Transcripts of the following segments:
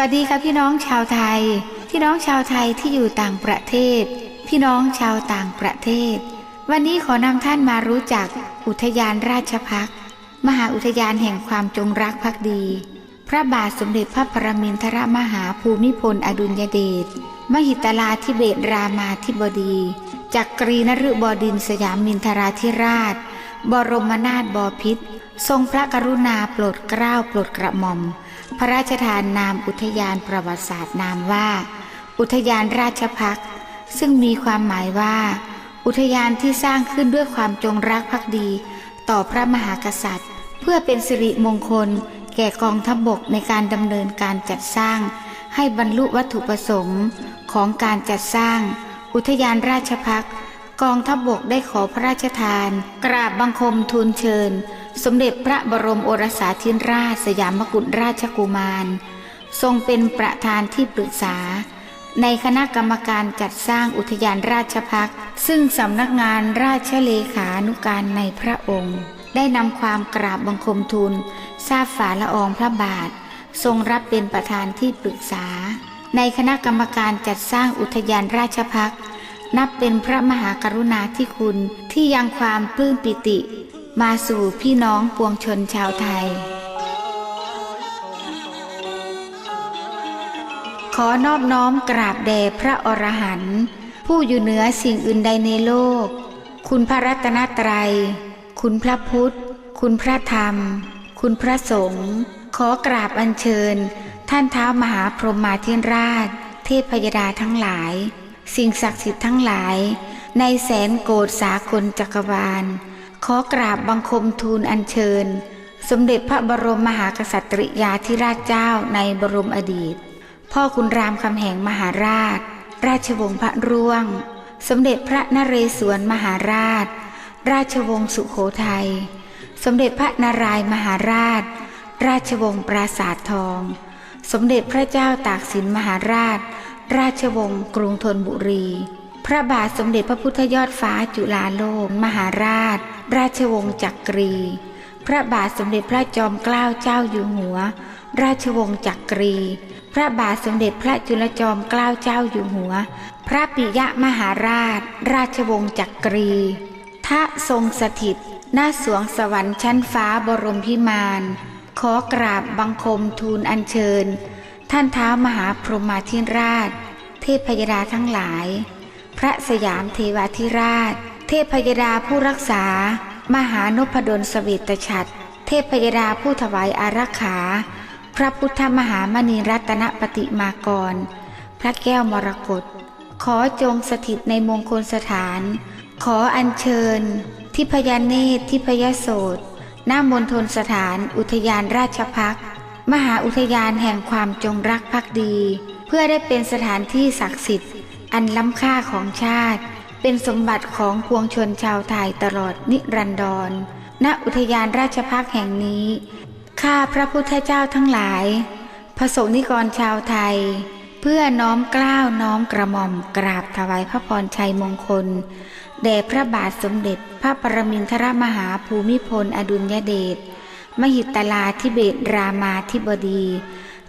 สวัสดีค่ะพี่น้องชาวไทย พี่น้องชาวไทยที่อยู่ต่างประเทศ พี่น้องชาวต่างประเทศ วันนี้ขอนำท่านมารู้จักอุทยานราชพักมหาอุทยานแห่งความจงรักภักดี พระบาทสมเด็จพระประมินทรมหาภูมิพลอดุลยเดชมหิตลาธิเบศรามาธิบดีจักรีนฤบดินทร์สยามมินทราธิราช บรมนาถบพิตรทรงพระกรุณาโปรดเกล้าโปรดกระหม่อม พระราชทานนามอุทยานประวัติศาสตร์นามว่า อุทยานราชพักซึ่งมีความหมายว่า อุทยานที่สร้างขึ้นด้วยความจงรักภักดี ต่อพระมหากษัตริย์ เพื่อเป็นสิริมงคล แก่กองทัพบบกในการดำเนินการจัดสร้าง ให้บรรลุวัตถุประสงค์ของการจัดสร้าง อุทยานราชพักษ์ กองทัพบบกได้ขอพระราชทาน กราบบังคมทูลเชิญ สมเด็จพระบรมโอรสาธิราชสยามกุฎราชกุมาร ทรงเป็นประธานที่ปรึกษา ในคณะกรรมการจัดสร้างอุทยานราชพักซึ่งสำนักงานราชเลขานุการในพระองค์ ได้นำความกราบบังคมทูลทราบฝ่าละอองพระบาท ทรงรับเป็นประธานที่ปรึกษา ในคณะกรรมการจัดสร้างอุทยานราชพักษ์ นับเป็นพระมหากรุณาธิคุณที่ยังความปลื้มปิติ มาสู่พี่น้องปวงชนชาวไทย ขอนอบน้อมกราบแด่พระอรหันต์ผู้อยู่เหนือสิ่งอื่นใดในโลก คุณพระรัตนตรัย คุณพระพุทธ คุณพระธรรม คุณพระสงฆ์ขอกราบอัญเชิญ ท่านเท้ามหาพรหมาธิราช เทพพยดาทั้งหลาย สิ่งศักดิ์สิทธิ์ทั้งหลาย ในแสนโกฏสากลจักรวาล ขอกราบบังคมทูลอัญเชิญ สมเด็จพระบรมมหากษัตริยาธิราชเจ้าในบรมอดีต พ่อคุณรามคำแหงมหาราช ราชวงศ์พระร่วง สมเด็จพระนเรศวรมหาราช ราชวงศ์สุโขทัย สมเด็จพระนารายมหาราช ราชวงศ์ปราสาททอง สมเด็จพระเจ้าตากสินมหาราช ราชวงศ์กรุงธนบุรี พระบาทสมเด็จพระพุทธยอดฟ้าจุฬาโลกมหาราช ราชวงศ์จักรี พระบาทสมเด็จพระจอมเกล้าเจ้าอยู่หัว ราชวงศ์จักรี พระบาทสมเด็จพระจุลจอมเกล้าเจ้าอยู่หัว พระปิยมหาราช ราชวงศ์จักรีทะทรงสถิตหน้าสวงสวรรค์ชั้นฟ้าบรมพิมาน ขอกราบบังคมทูลอัญเชิญ ท่านเท้ามหาพรหมาธิราช เทพพยดาทั้งหลาย พระสยามเทวาธิราช เทพพยดาผู้รักษา มหานพดลสเวตฉัตรเทพพยดาผู้ถวายอารักขา พระพุทธมหามณีรัตนปฏิมากร พระแก้วมรกตขอจงสถิตในมงคลสถาน ขออัญเชิญ ทิพยเนตรทิพยโสตหน้ามณฑลสถานอุทยานราชพักษ์ มหาอุทยานแห่งความจงรักภักดี เพื่อได้เป็นสถานที่ศักดิ์สิทธิ์ อันล้ำค่าของชาติ เป็นสมบัติของพวงชนชาวไทยตลอดนิรันดร ณอุทยานราชพักแห่งนี้ ข้าพระพุทธเจ้าทั้งหลายพระสงฆ์นิกรชาวไทย เพื่อน้อมกล้าวน้อมกระหม่อมกราบถวายพระพรชัยมงคลแด่พระบาทสมเด็จพระปรมินทรมหาภูมิพลอดุลยเดช มหิตลาธิเบศรามาธิบดี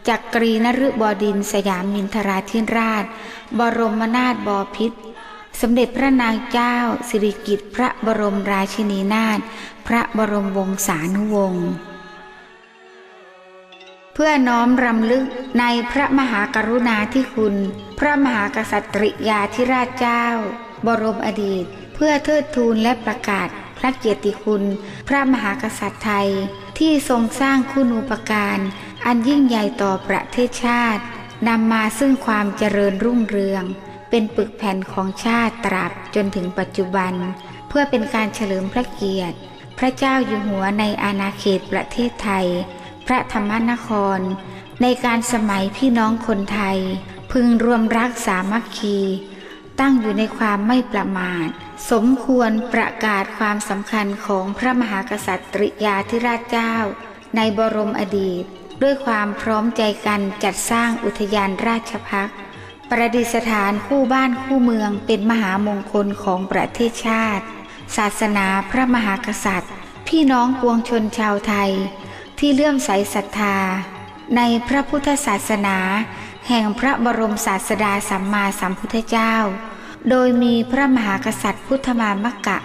จักรีนฤบดินสยามมินทราธิราช บรมนาถบพิตรสมเด็จพระนางเจ้า สิริกิติ์พระบรมราชินีนาถพระบรมวงศานุวงศ์เพื่อน้อมรำลึกในพระมหากรุณาธิคุณ พระมหากษัตริยาธิราชเจ้า บรมอดีต เพื่อเทิดทูนและประกาศพระเกียรติคุณ พระมหากษัตริย์ไทย ที่ทรงสร้างคุณูปการ อันยิ่งใหญ่ต่อประเทศชาตินำมาซึ่งความเจริญรุ่งเรือง เป็นปึกแผ่นของชาติตราบจนถึงปัจจุบัน เพื่อเป็นการเฉลิมพระเกียรติ พระเจ้าอยู่หัวในอาณาเขตประเทศไทย พระธรรมนคร ในการสมัยพี่น้องคนไทย พึงรวมรักสามัคคี ตั้งอยู่ในความไม่ประมาท สมควรประกาศความสำคัญของพระมหากษัตริยาธิราชเจ้า ในบรมอดีต ด้วยความพร้อมใจกันจัดสร้างอุทยานราชพักษ์ประดิษฐานคู่บ้านคู่เมืองเป็นมหามงคลของประเทศชาติ ศาสนาพระมหากษัตริย์ พี่น้องปวงชนชาวไทย ที่เลื่อมใสศรัทธา ในพระพุทธศาสนา แห่งพระบรมศาสดาสัมมาสัมพุทธเจ้า โดยมีพระมหากษัตริย์พุทธมามกะ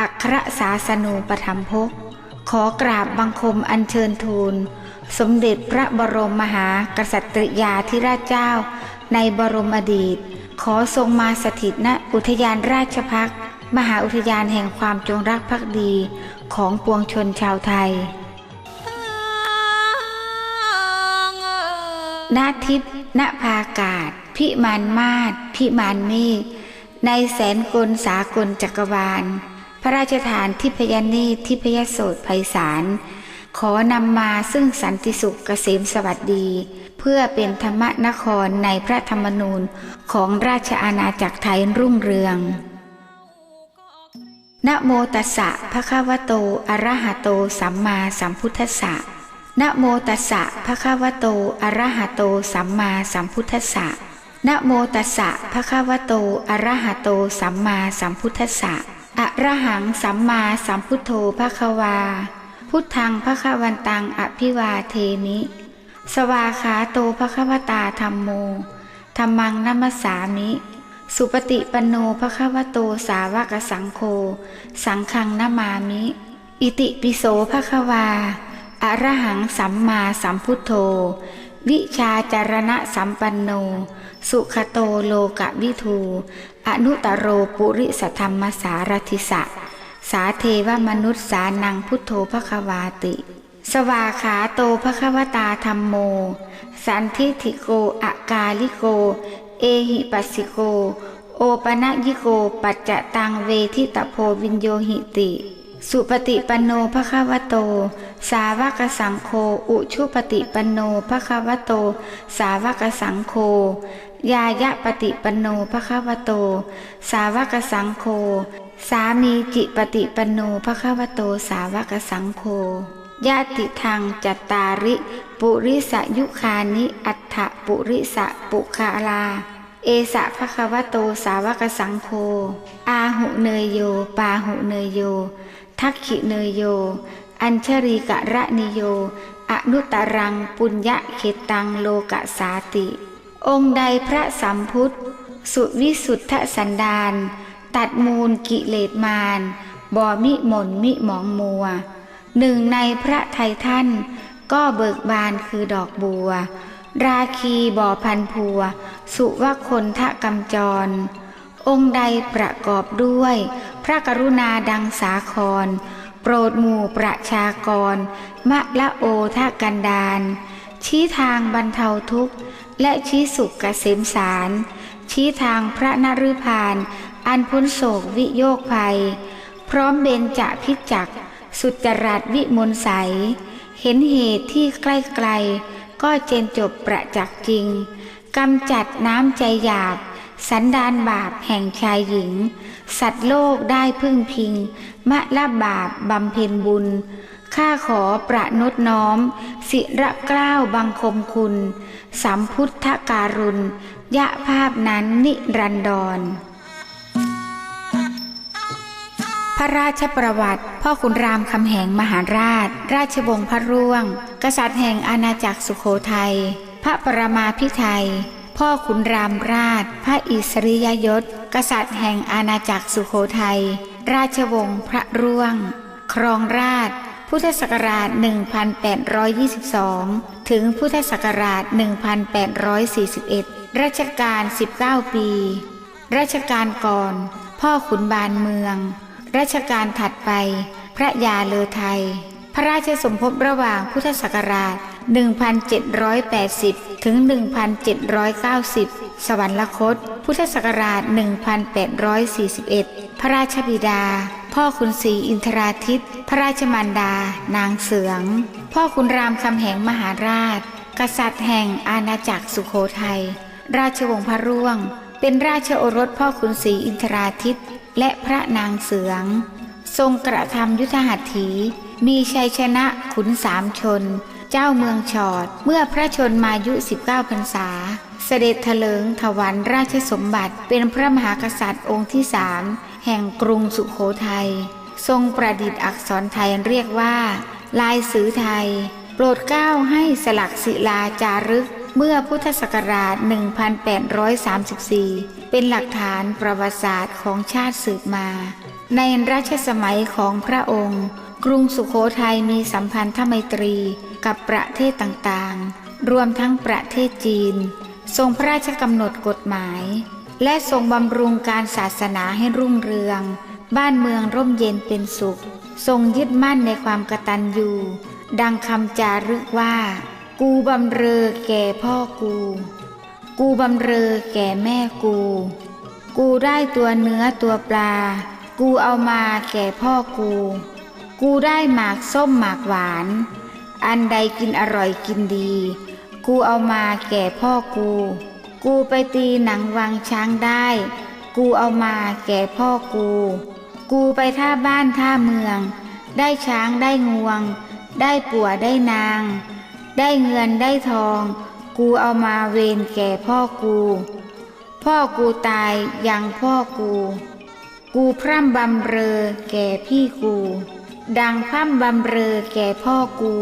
อัครศาสนูปธรรมภกขอกราบบังคมอัญเชิญทูล สมเด็จพระบรมมหากษัตริยาธิราชเจ้า ในบรมอดีต ขอทรงมาสถิตณอุทยานราชพักมหาอุทยานแห่งความจงรักภักดีของปวงชนชาวไทยณทิพย์ณภากาศ พิมานมาศพิมานเมฆ ในแสนกลสากลจักรวาล พระราชทานทิพยเนตรทิพยโสตไพศาล ขอนำมาซึ่งสันติสุขเกษมสวัสดี เพื่อเป็นธรรมนครในพระธรรมนูญของราชอาณาจักรไทยรุ่งเรืองนะโมตัสสะภะคะวะโต อะระหะโต สัมมาสัมพุทธัสสะนะโมตัสสะภะคะวะโต อะระหะโต สัมมาสัมพุทธัสสะ นะโมตัสสะภะคะวะโต อะระหะโต สัมมาสัมพุทธัสสะ อะระหังสัมมาสัมพุทโธภะคะวา พุทธังภะคะวันตัง อภิวาเทมิ สวาขาโตภะคะวตาธรรมโมธรรมังนัมสสามิ สุปฏิปันโนภะคะวะโต สาวกสังโฆ สังฆังนามามิ อิติปิโสภะคะวา อะระหังสัมมาสัมพุทโธ วิชาจารณะสัมปันโน สุขโตโลกะวิทู อนุตโรปุริสธรรมสารทิสะ สาเทวมนุษย์สานังพุทโธภควาติ สวาขาโตภควตาธรรมโม สันทิฐิโกอากาลิโก เอหิปัสสิโก โอปะนะยิโกปัจจตังเวทิตโพวินโยหิติ สุปฏิปันโนภควโต สาวกสังโฆอุชุปฏิปันโนภควโต สาวกสังโฆยายะปฏิปันโนภควโต สาวกสังโฆสามีจิปฏิปันโนภควโต สาวกสังโฆญาติทางจัตตาริ ปุริสยุคานิ อัฏฐปุริสปุคาลา เอสะภควโตสาวกสังโฆอาหุเนยโย ปาหุเนยโย ทักขิเนยโย อัญชรีกะระนิโย อนุตตรังปุญญะเขตังโลกะสาติ องค์ใดพระสัมพุทธ สุวิสุทธสันดานตัดมูลกิเลสมารบ่มิหม่นมิหมองมัว หนึ่งในพระไทยท่าน ก็เบิกบานคือดอกบัว ราคีบ่อพันพัว สุวคนทะกำจร องค์ใดประกอบด้วย พระกรุณาดังสาคร โปรดหมู่ประชากร มะละโอทะกันดานชี้ทางบรรเทาทุกข์ และชี้สุขเกษมสาร ชี้ทางพระนฤพานอันพ้นโศกวิโยคภัย พร้อมเบญจะพิจักสุจรัตวิมลใส เห็นเหตุที่ใกล้ๆก็เจนจบประจักษ์จริงกำจัดน้ำใจหยาบ สันดานบาปแห่งชายหญิง สัตว์โลกได้พึ่งพิง มะละบาปบำเพ็ญบุญ ข้าขอประนดน้อมศิระกล้าวบังคมคุณ สัมพุทธการุณ ยะภาพนั้นนิรันดร พระราชประวัติ พ่อขุนรามคำแหงมหาราช ราชวงศ์พระร่วง กษัตริย์แห่งอาณาจักรสุโขทัย พระประมาพิไทย พ่อขุนรามราช พระอิสริยยศ กษัตริย์แห่งอาณาจักรสุโขทัย ราชวงศ์พระร่วง ครองราช พุทธศักราช 1822 ถึงพุทธศักราช 1841รัชกาล19 ปีรัชกาลก่อน พ่อขุนบานเมืองรัชกาลถัดไป พระยาเลอไทย พระราชสมภพระหว่างพุทธศักราช 1780 ถึง 1790 สวรรคต พุทธศักราช 1841 พระราชบิดา พ่อคุณศรีอินทราทิต พระราชมารดา นางเสือง พ่อคุณรามคำแหงมหาราช กษัตริย์แห่งอาณาจักรสุโขทัย ราชวงศ์พระร่วง เป็นราชโอรสพ่อขุนศรีอินทราทิต และพระนางเสือง ทรงกระทำยุทธหัตถีมีชัยชนะขุนสามชน เจ้าเมืองชอด เมื่อพระชนมายุ 19พรรษา เสด็จเถลิงถวันราชสมบัติเป็นพระมหากษัตริย์องค์ที่สามแห่งกรุงสุขโขทัยทรงประดิษฐ์อักษรไทยเรียกว่า ลายสือไทย โปรดเกล้าให้สลักศิลาจารึกเมื่อพุทธศักราช 1834 เป็นหลักฐานประวัติศาสตร์ของชาติสืบมา ในรัชสมัยของพระองค์ กรุงสุขโขทัยมีสัมพันธไมตรีกับประเทศต่างๆ รวมทั้งประเทศจีน ทรงพระราชกำหนดกฎหมาย และทรงบำรุงการศาสนาให้รุ่งเรือง บ้านเมืองร่มเย็นเป็นสุข ทรงยึดมั่นในความกตัญญูดังคำจารึกว่า กูบำเรอแก่พ่อกู กูบำเรอแก่แม่กู กูได้ตัวเนื้อตัวปลา กูเอามาแก่พ่อกู กูได้หมากส้มหมากหวาน อันใดกินอร่อยกินดี กูเอามาแก่พ่อกู กูไปตีหนังวังช้างได้ กูเอามาแก่พ่อกู กูไปท่าบ้านท่าเมือง ได้ช้างได้งวง ได้ปัวได้นาง ได้เงินได้ทอง กูเอามาเวรแก่พ่อกู พ่อกูตายยังพ่อกู กูพร่ำบำเรอแก่พี่กู ดังพร่ำบำเรอแก่พ่อกู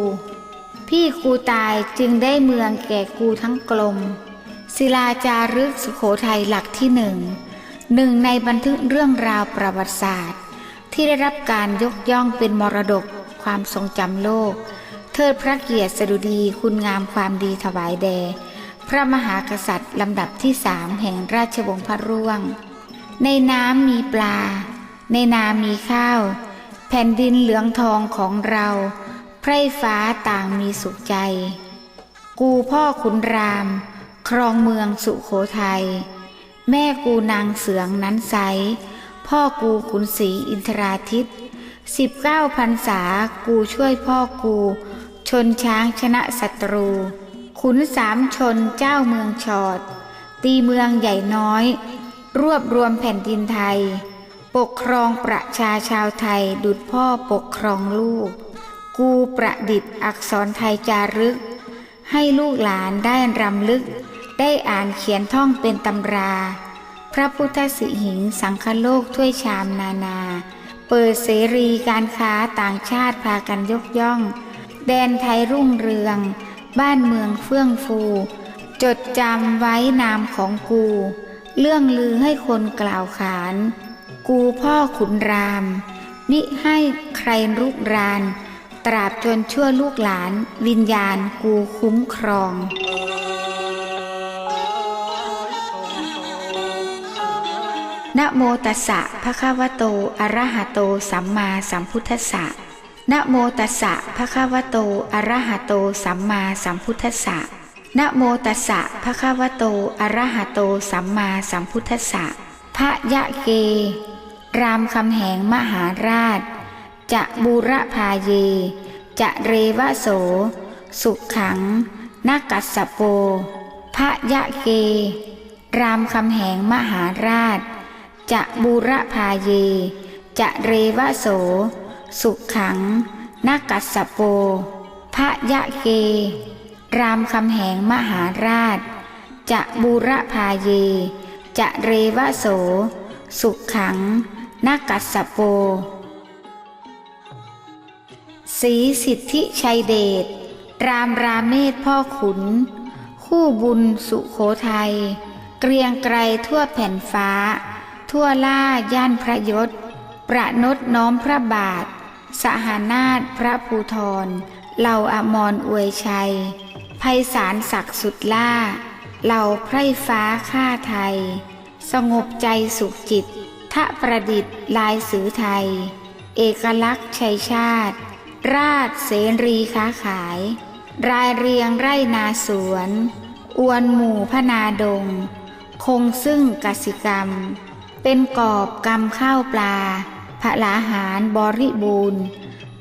พี่กูตายจึงได้เมืองแก่กูทั้งกลม ศิลาจารึกสุโขทัยหลักที่หนึ่งหนึ่งในบันทึกเรื่องราวประวัติศาสตร์ ที่ได้รับการยกย่องเป็นมรดกความทรงจำโลก เทิดพระเกียรติสดุดีคุณงามความดีถวายแด่พระมหากษัตริย์ลำดับที่สามแห่งราชวงศ์พระร่วง ในน้ำมีปลา ในนามีข้าว แผ่นดินเหลืองทองของเราไพร่ฟ้าต่างมีสุขใจ กูพ่อขุนราม ครองเมืองสุโขทัยแม่กูนางเสืองนั้นใส พ่อกูขุนศรีอินทราทิตสิบเก้าพันษากูช่วยพ่อกู ชนช้างชนะศัตรู ขุนสามชนเจ้าเมืองชอด ตีเมืองใหญ่น้อย รวบรวมแผ่นดินไทย ปกครองประชาชาวไทยดุจพ่อปกครองลูก กูประดิษฐ์อักษรไทยจารึก ให้ลูกหลานได้รำลึก ได้อ่านเขียนท่องเป็นตำรา พระพุทธสิหิงสังคโลกถ้วยชามนานา เปิดเสรีการค้าต่างชาติพากันยกย่อง แดนไทยรุ่งเรือง บ้านเมืองเฟื่องฟู จดจำไว้นามของกู เรื่องลือให้คนกล่าวขาน กูพ่อขุนราม มิให้ใครรุกราน ตราบจนชั่วลูกหลาน วิญญาณกูคุ้มครองนะโมตัสสะภะคะวะโต อะระหะโต สัมมาสัมพุทธัสสะนะโมตัสสะภะคะวะโต อะระหะโต สัมมาสัมพุทธัสสะนะโมตัสสะภะคะวะโต อะระหะโต สัมมาสัมพุทธัสสะพระยะเก รามคำแหงมหาราช จะบูรพาเย จะเรวโส สุขขังนากัสสโปพระยะเก รามคำแหงมหาราช จะบูรพาเย จะเรวโส สุขขังนากัสสโปพระยะเก รามคำแหงมหาราช จะบูรพาเย จะเรวโส สุขขัง นากัสโป สีสิทธิชัยเดช รามราเมศพ่อขุน คู่บุญสุโขทัย เกรียงไกรทั่วแผ่นฟ้า ทั่วล่าย่านพระยศ ประนดน้อมพระบาท สหานาถพระภูทรเหล่าอมรอวยชัยภัยสารศักดิ์สุดล่า เหล่าไพร่ฟ้าข้าไทย สงบใจสุขจิต ทะประดิษฐ์ลายสือไทย เอกลักษณ์ชัยชาติ ราชเสรีค้าขาย รายเรียงไร่นาสวน อวนหมู่พนาดง คงซึ่งกสิกรรม เป็นกอบกรรมข้าวปลาพระลาหารบริบูรณ์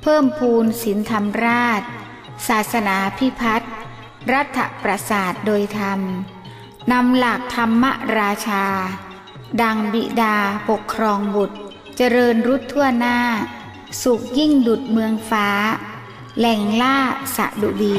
เพิ่มพูนศีลธรรมราช ศาสนาพิพัฒน์รัฐประสาทโดยธรรมนำหลักธรรมราชา ดังบิดาปกครองบุตร เจริญรุดทั่วหน้า สุขยิ่งดุดเมืองฟ้า แหล่งล่าสะดุดี